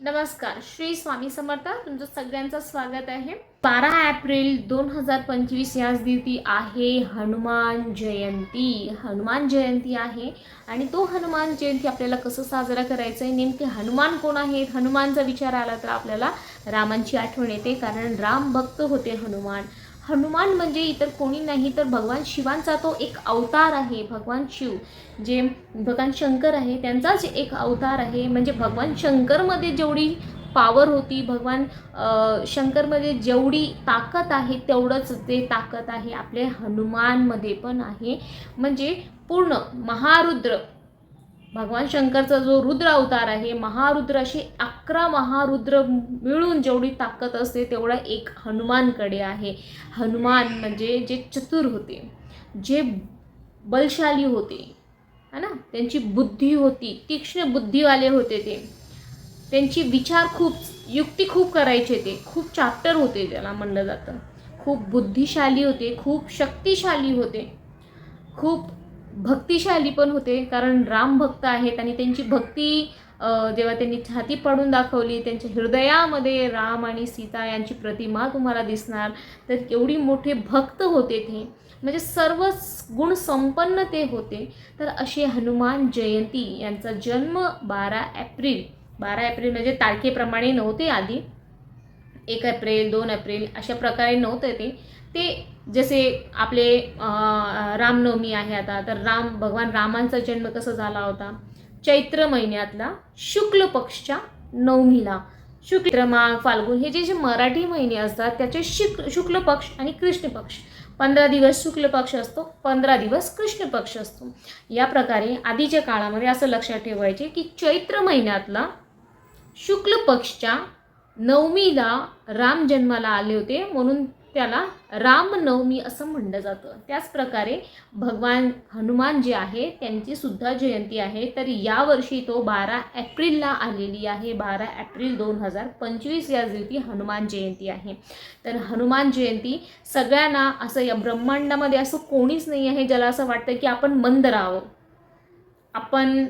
नमस्कार श्री स्वामी समर्थ. तुमचं सगळ्यांचं स्वागत आहे. बारा एप्रिल दोन हजार पंचवीस याच दिवशी आहे हनुमान जयंती. हनुमान जयंती आहे आणि तो हनुमान जयंती आपल्याला कसं साजरा करायचं आहे नेमके हनुमान कोण आहेत? हनुमानचा विचार आला तर आपल्याला रामांची आठवण येते कारण राम भक्त होते हनुमान. हनुमान म्हणजे इतर कोणी नाही तर भगवान शिवांचा तो एक अवतार आहे भगवान शिव. जे भगवान शंकर आहे त्यांचाच एक अवतार आहे. म्हणजे भगवान शंकरमध्ये जेवढी पावर होती भगवान शंकरमध्ये जेवढी ताकद आहे तेवढंच ते ताकद आहे. आपले हनुमानमध्ये पण आहे. म्हणजे पूर्ण महारुद्र भगवान शंकरचा जो रुद्र अवतार आहे महारुद्र असे अकरा महारुद्र मिळून जेवढी ताकद असते तेवढा एक हनुमानकडे आहे. हनुमान म्हणजे जे चतुर होते जे बलशाली होते है ना? त्यांची बुद्धी होती तीक्ष्ण बुद्धीवाले होते ते. त्यांची विचार खूप युक्ती खूप करायचे ते. खूप चाप्टर होते त्याला म्हणलं जातं. खूप बुद्धिशाली होते खूप शक्तिशाली होते. खूप भक्तिशाली पण होते कारण राम भक्त आहेत आणि त्यांची भक्ती जेव्हा त्यांनी छाती पाडून दाखवली त्यांच्या हृदयामध्ये राम आणि सीता यांची प्रतिमा तुम्हाला दिसणार तर एवढी मोठे भक्त होते ते. म्हणजे सर्व गुण संपन्न ते होते. तर असे हनुमान जयंती यांचा जन्म बारा एप्रिल बारा एप्रिल म्हणजे तारखेप्रमाणे नव्हते आधी. एक एप्रिल दोन एप्रिल अशा प्रकारे नव्हते ते. ते जसे आपले रामनवमी आहे आता तर राम भगवान रामांचा जन्म कसा झाला होता? चैत्र महिन्यातला शुक्ल पक्षच्या नवमीला. शुक्ल माघ फाल्गुन हे जे जे मराठी महिने असतात त्याचे शुक्ल शुक्ल पक्ष आणि कृष्ण पक्ष. पंधरा दिवस शुक्ल पक्ष असतो पंधरा दिवस कृष्ण पक्ष असतो. या प्रकारे आधीच्या काळामध्ये असं लक्षात ठेवायचे की चैत्र महिन्यातला शुक्ल पक्षच्या नवमीला राम जन्माला आले होते म्हणून त्याला रामनवमी असं म्हणलं जातं. त्याचप्रकारे भगवान हनुमान जे आहे त्यांची सुद्धा जयंती आहे. तर यावर्षी तो बारा एप्रिलला आलेली आहे. बारा एप्रिल दोन हजार पंचवीस या दिवशी हनुमान जयंती आहे. तर हनुमान जयंती सगळ्यांना असं या ब्रह्मांडामध्ये असं कोणीच नाही आहे ज्याला असं वाटतं की आपण मंद राहावं. आपण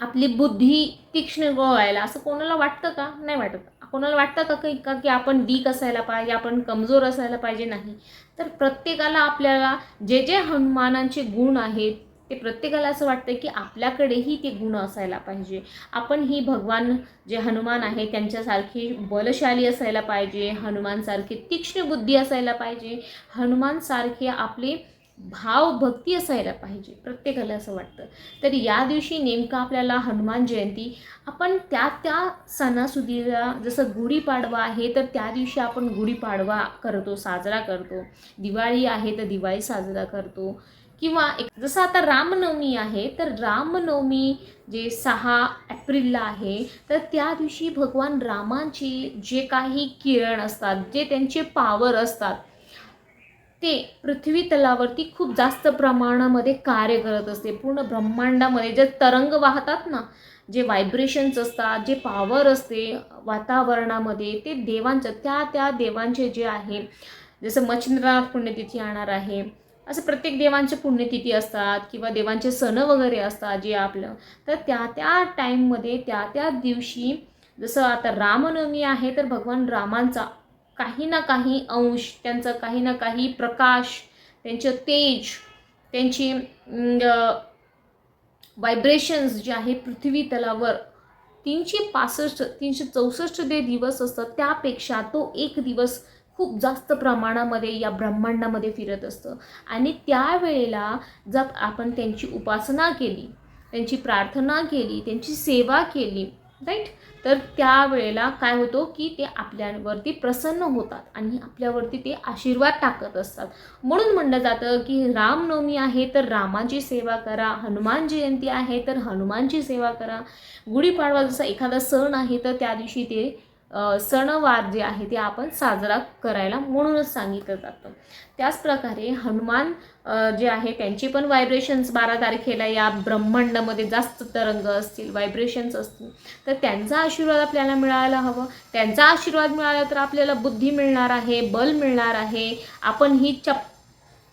आपली बुद्धी तीक्ष्ण व्हायला असं कोणाला वाटतं का? नाही वाटत. कोणाला वाटतं का की का की आपण वीक असायला पाहिजे आपण कमजोर असायला पाहिजे? नाही. तर प्रत्येकाला आपल्याला जे जे हनुमानांचे गुण आहेत ते प्रत्येकाला असं वाटतं की आपल्याकडेही ते गुण असायला पाहिजे. आपण ही भगवान जे हनुमान आहे त्यांच्यासारखी बलशाली असायला पाहिजे हनुमानसारखी तीक्ष्ण बुद्धी असायला पाहिजे. हनुमानसारखे आपले भाव भक्ती असायला पाहिजे प्रत्येकाला असं वाटतं. तर या दिवशी नेमकं आपल्याला हनुमान जयंती आपण त्या त्या सणासुदीला जसं गुढीपाडवा आहे तर त्या दिवशी आपण गुढीपाडवा करतो साजरा करतो. दिवाळी आहे तर दिवाळी साजरा करतो. किंवा एक जसं आता रामनवमी आहे तर रामनवमी जे सहा एप्रिलला आहे तर त्या दिवशी भगवान रामांची जे काही किरण असतात जे त्यांचे पावर असतात ते पृथ्वी तलावरती खूप जास्त प्रमाणामध्ये कार्य करत असते. पूर्ण ब्रह्मांडामध्ये जे तरंग वाहतात ना जे व्हायब्रेशन्स असतात जे पॉवर असते वातावरणामध्ये ते देवांचं त्या त्या देवांचे जे आहे जसं मच्छिंद्रनाथ पुण्यतिथी येणार आहे असं प्रत्येक देवांचे पुण्यतिथी असतात किंवा देवांचे सण वगैरे असतात जे आपलं तर त्या त्या टाईममध्ये त्या त्या दिवशी जसं आता रामनवमी आहे तर भगवान रामांचा काही ना काही अंश त्यांचा काही ना काही प्रकाश त्यांचं तेज त्यांची व्हायब्रेशन्स जे आहे पृथ्वी तलावर तीनशे पासष्ट तीनशे चौसष्ट जे दिवस असतात त्यापेक्षा तो एक दिवस खूप जास्त प्रमाणामध्ये या ब्रह्मांडामध्ये फिरत असतं. आणि त्यावेळेला जर आपण त्यांची उपासना केली त्यांची प्रार्थना केली त्यांची सेवा केली राईट? तर त्यावेळेला काय होतो की ते आपल्यावरती प्रसन्न होतात आणि आपल्यावरती ते आशीर्वाद टाकत असतात. म्हणून म्हणलं जातं की रामनवमी आहे तर रामाची सेवा करा हनुमान जयंती आहे तर हनुमानची सेवा करा. गुढीपाडवा जसा एखादा सण आहे तर त्या दिवशी ते सणवार जे आहे ते आपण साजरा करायला म्हणूनच सांगितलं जातं. त्याचप्रकारे हनुमान जे आहे त्यांची पण व्हायब्रेशन्स बारा तारखेला या ब्रह्मांडामध्ये जास्त तरंग असतील व्हायब्रेशन्स असतील तर त्यांचा आशीर्वाद आपल्याला मिळायला हवं. त्यांचा आशीर्वाद मिळाला तर आपल्याला बुद्धी मिळणार आहे बल मिळणार आहे. आपण ही चप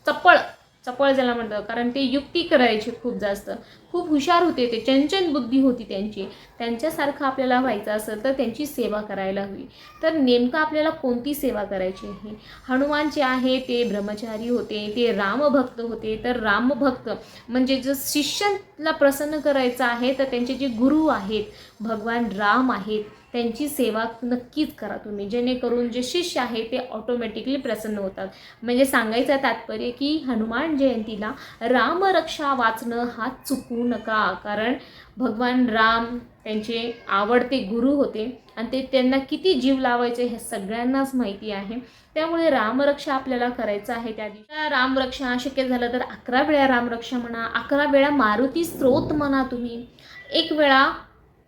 चपळ चपळ ज्याला म्हणतात कारण ते युक्ती करायची खूप जास्त. खूप हुशार होते ते चंचन बुद्धी होती त्यांची. त्यांच्यासारखं आपल्याला व्हायचं असेल तर त्यांची सेवा करायला हवी. तर नेमकं आपल्याला कोणती सेवा करायची आहे? हनुमान जे आहे ते ब्रह्मचारी होते ते रामभक्त होते. तर रामभक्त म्हणजे जर शिष्याला प्रसन्न करायचं आहे तर त्यांचे जे गुरु आहेत भगवान राम आहेत त्यांची सेवा नक्कीच करा तुम्ही. जेणेकरून जे शिष्य आहे ते ऑटोमॅटिकली प्रसन्न होतात. म्हणजे सांगायचं तात्पर्य की हनुमान जयंतीला रामरक्षा वाचणं हा चुकू नका. कारण भगवान राम त्यांचे आवडते गुरु होते आणि ते त्यांना किती जीव लावायचे हे सगळ्यांनाच माहिती आहे. त्यामुळे रामरक्षा आपल्याला करायचं आहे त्या दिवशी. रामरक्षा शक्य झालं तर अकरा वेळा रामरक्षा म्हणा अकरा वेळा मारुती स्त्रोत म्हणा तुम्ही. एक वेळा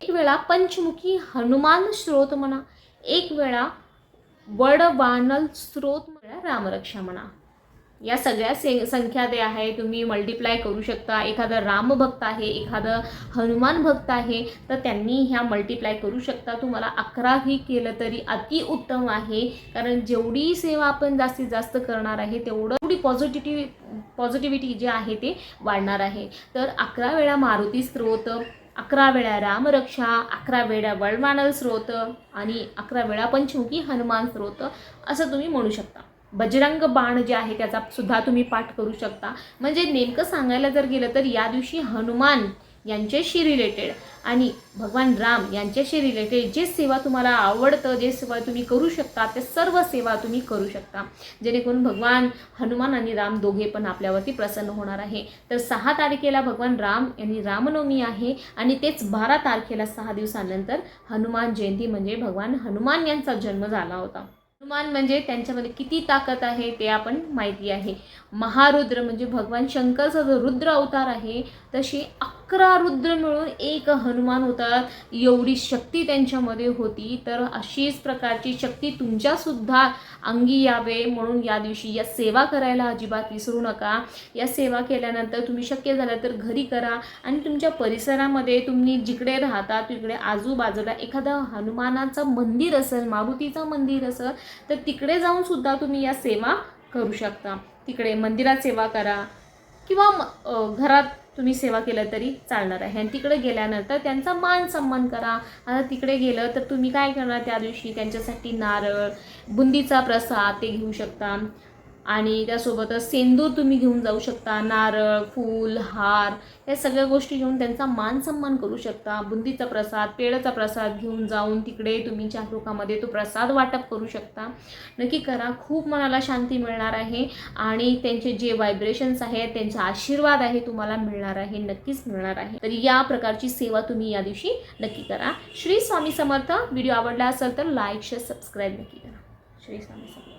एक वेळा पंचमुखी हनुमान स्रोत म्हणा एक वेळा वडवानल स्रोत म्हणा रामरक्षा म्हणा. या सगळ्या से संख्या ते आहे तुम्ही मल्टिप्लाय करू शकता. एखादं रामभक्त आहे एखादं हनुमान भक्त आहे तर त्यांनी ह्या मल्टिप्लाय करू शकता. तुम्हाला अकराही केलं तरी अतिउत्तम आहे. कारण जेवढी सेवा आपण जास्तीत जास्त करणार आहे तेवढं तेवढी पॉझिटिव्ह पॉझिटिव्हिटी जे आहे ते वाढणार आहे. तर अकरा वेळा मारुती स्त्रोत अकरा वेळा रामरक्षा अकरा वेळा वळमानल स्रोत आणि अकरा वेळा पंचमुखी हनुमान स्रोत असं तुम्ही म्हणू शकता. बजरंग बाण जे आहे त्याचा सुद्धा तुम्ही पाठ करू शकता. म्हणजे नेमकं सांगायला जर गेलं तर या दिवशी हनुमान यांच्याशी रिलेटेड आणि भगवान राम यांच्याशी रिलेटेड जे सेवा तुम्हाला आवडतं जे सेवा तुम्ही करू शकता ते सर्व सेवा तुम्ही करू शकता. जेणेकरून भगवान हनुमान आणि राम दोघे पण आपल्यावरती प्रसन्न होणार आहे. तर सहा तारखेला भगवान राम यांनी रामनवमी आहे आणि तेच बारा तारखेला सहा दिवसानंतर हनुमान जयंती म्हणजे भगवान हनुमान यांचा जन्म झाला होता. हनुमान म्हणजे त्यांच्यामध्ये किती ताकद आहे ते आपण माहिती आहे. महारुद्र म्हणजे भगवान शंकरचा जो रुद्र अवतार आहे तशी अकरा रुद्र मिळून एक हनुमान होतात. एवढी शक्ती त्यांच्यामध्ये होती. तर अशीच प्रकारची शक्ती तुमच्यासुद्धा अंगी यावे. म्हणून या दिवशी या सेवा करायला अजिबात विसरू नका. या सेवा केल्यानंतर तुम्ही शक्य झालं तर घरी करा. आणि तुमच्या परिसरामध्ये तुम्ही जिकडे राहता तिकडे आजूबाजूला एखादं हनुमानाचं मंदिर असेल मारुतीचं मंदिर असेल तर तिकडे जाऊन सुद्धा तुम्ही या सेवा करू शकता. तिकडे मंदिरात सेवा करा. किंवा घरात तुम्ही सेवा केलं तरी चालणार आहे. आणि तिकडे गेल्यानंतर त्यांचा मान सन्मान करा. आता तिकडे गेलं तर तुम्ही काय करणार त्या दिवशी? त्यांच्यासाठी नारळ बुंदीचा प्रसाद ते घेऊ शकता. आणि त्यासोबतच सेंदूर तुम्ही घेऊन जाऊ शकता नारळ फूल हार या सगळ्या गोष्टी घेऊन त्यांचा मान सन्मान करू शकता. बुंदीचा प्रसाद पेढाचा प्रसाद घेऊन जाऊन तिकडे तुम्ही चार लोकांमध्ये तो प्रसाद वाटप करू शकता. नक्की करा. खूप मनाला शांती मिळणार आहे आणि त्यांचे जे व्हायब्रेशन्स आहेत त्यांचा आशीर्वाद आहे तुम्हाला मिळणार आहे नक्कीच मिळणार आहे. तर या प्रकारची सेवा तुम्ही या दिवशी नक्की करा. श्री स्वामी समर्थ. व्हिडिओ आवडला असेल तर लाईक शेअर सबस्क्राईब नक्की करा. श्री स्वामी समर्थ.